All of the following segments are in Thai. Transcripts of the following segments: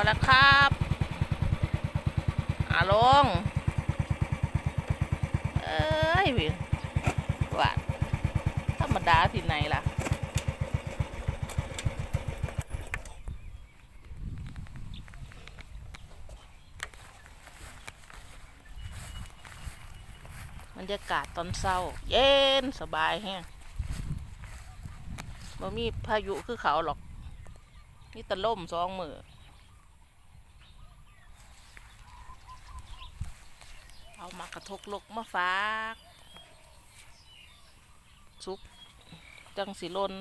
อยแล้วครับอาลง เอ้ยวิวาดธรรมดาที่ไหนล่ะ บรรยากาศตอนเช้า เย็นสบายแฮงบ่มีพายุคือเขาหรอกนี่ตะล่มสองมือ เอามากระทกลกมาฝากซุปจังสีลน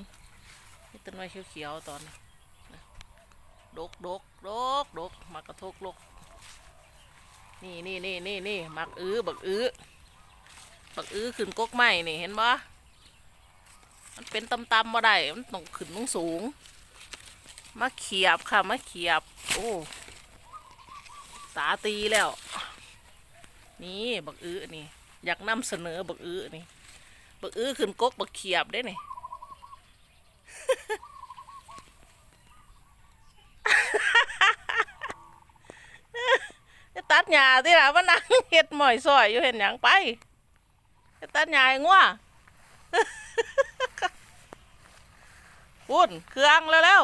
นี่ต้นไม้เขียวๆตอนะดกดกดกดกมากระทกลกนี่นี่นี่นี่นี่มักอื้อบักอื้อบักอื้อขึ้นกกไม้นี่เห็นปะมันเป็นตำตำมาได้มันต้องขึ้นต้องสูงมาเขียบค่ะมาเขียบ โอ้ตาตีแล้ว นี่บักอื้อนี่ อยากนำเสนอบักอื้อนี่บักอื้อขึ้นกกบักเขียบได้นี่จะตัดหญ้าที่ล่ะมานั่งเฮ็ดหมอยซอยอยู่เห็นหยังไปจะตัดหญ้าให้งัวพุ่นเครื่องแล้วแล้ว